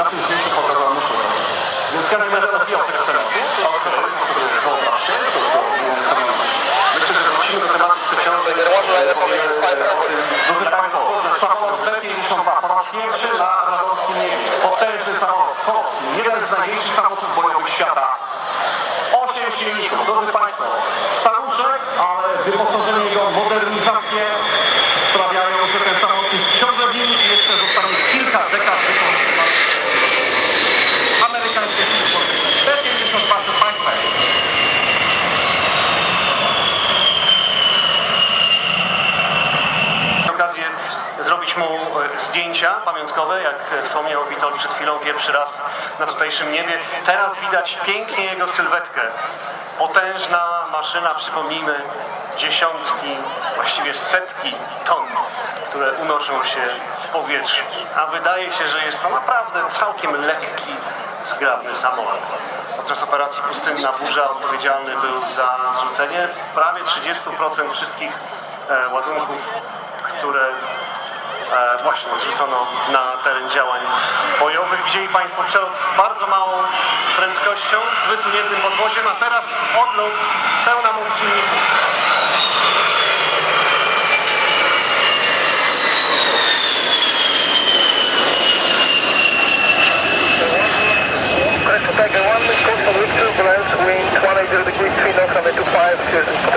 na tym zdjęciu pokazałem muszę. Więc ja będę rozwijał tego tematu, ale to jest to mówiłem Myślę, że wrócimy do tematu przeciążeń. Drodzy Państwo, samolot B-52 po raz pierwszy na radowskim niebie. Potężny Kops, jeden z największych samolotów zdjęcia pamiątkowe, jak wspomniał Witold przed chwilą, pierwszy raz na tutejszym niebie. Teraz widać pięknie jego sylwetkę. Potężna maszyna, przypomnijmy, dziesiątki, właściwie setki ton, które unoszą się w powietrzu. A wydaje się, że jest to naprawdę całkiem lekki, zgrabny samolot. Podczas operacji Pustynna Burza odpowiedzialny był za zrzucenie prawie 30% wszystkich e, ładunków, które właśnie zrzucono na teren działań bojowych. Widzieli Państwo przelot z bardzo małą prędkością, z wysuniętym podwoziem, a teraz odlot pełna moc silników. Crest Tiger 1, coastal wind turbulence, wind 180 degrees, 3 knots, runway 25, clear to